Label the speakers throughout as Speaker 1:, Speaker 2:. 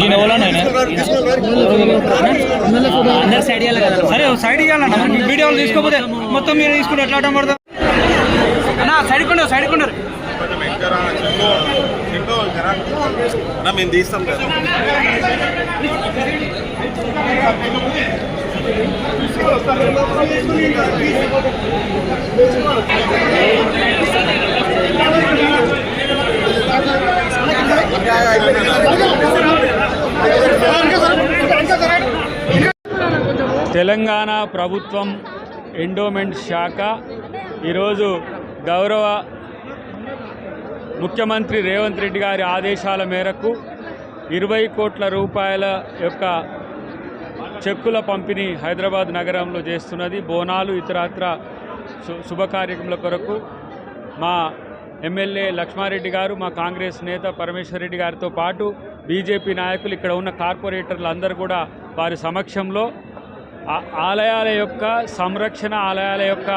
Speaker 1: గిన సైడ్ ఇవ్వాలి కదా
Speaker 2: సరే తీసుకోపోతే మొత్తం మీరు తీసుకుంటే ఎట్లా ఆటం పడతారు అన్నా సైడ్ కొండారు
Speaker 3: మేము తీస్తాం
Speaker 4: తెలంగాణ ప్రభుత్వం ఎండోమెంట్ శాఖ ఈరోజు గౌరవ ముఖ్యమంత్రి రేవంత్ రెడ్డి గారి ఆదేశాల మేరకు ఇరవై కోట్ల రూపాయల యొక్క చెక్కుల పంపిణీ హైదరాబాద్ నగరంలో చేస్తున్నది. బోనాలు ఇతరత్ర శుభకార్యక్రమాల కొరకు మా ఎమ్మెల్యే లక్ష్మారెడ్డి గారు మా కాంగ్రెస్ నేత పరమేశ్వర్ రెడ్డి గారితో పాటు బీజేపీ నాయకులు ఇక్కడ ఉన్న కార్పొరేటర్లు అందరూ కూడా వారి సమక్షంలో ఆలయాల యొక్క సంరక్షణ ఆలయాల యొక్క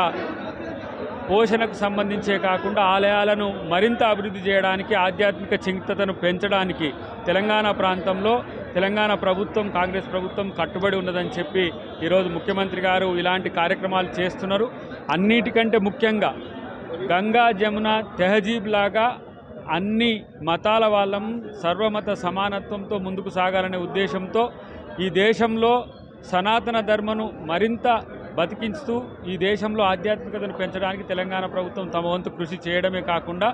Speaker 4: పోషణకు సంబంధించే కాకుండా ఆలయాలను మరింత అభివృద్ధి చేయడానికి ఆధ్యాత్మిక చింతతను పెంచడానికి తెలంగాణ ప్రాంతంలో తెలంగాణ ప్రభుత్వం కాంగ్రెస్ ప్రభుత్వం కట్టుబడి ఉన్నదని చెప్పి ఈరోజు ముఖ్యమంత్రి గారు ఇలాంటి కార్యక్రమాలు చేస్తున్నారు. అన్నిటికంటే ముఖ్యంగా గంగా జమున తెహజీబ్ లాగా అన్ని మతాల వాళ్ళం సర్వమత సమానత్వంతో ముందుకు సాగాలనే ఉద్దేశంతో ఈ దేశంలో సనాతన ధర్మను మరింత బతికించుతూ ఈ దేశంలో ఆధ్యాత్మికతను పెంచడానికి తెలంగాణ ప్రభుత్వం తమ వంతు కృషి చేయడమే కాకుండా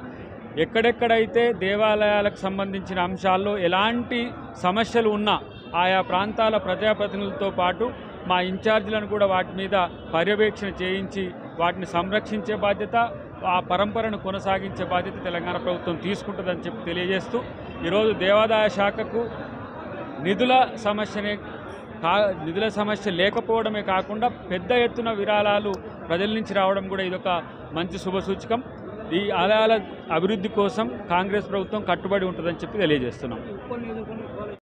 Speaker 4: ఎక్కడెక్కడైతే దేవాలయాలకు సంబంధించిన అంశాల్లో ఎలాంటి సమస్యలు ఉన్నా ఆయా ప్రాంతాల ప్రజాప్రతినిధులతో పాటు మా ఇన్ఛార్జీలను కూడా వాటి మీద పర్యవేక్షణ చేయించి వాటిని సంరక్షించే బాధ్యత ఆ పరంపరను కొనసాగించే బాధ్యత తెలంగాణ ప్రభుత్వం తీసుకుంటుందని చెప్పి తెలియజేస్తూ ఈరోజు దేవాదాయ శాఖకు నిధుల సమస్యనే కా నిధుల సమస్య లేకపోవడమే కాకుండా పెద్ద ఎత్తున విరాళాలు ప్రజల నుంచి రావడం కూడా ఇదొక మంచి శుభసూచకం ఈ ఆలయాల అభివృద్ధి కోసం కాంగ్రెస్ ప్రభుత్వం కట్టుబడి ఉంటుందని చెప్పి తెలియజేస్తున్నాం.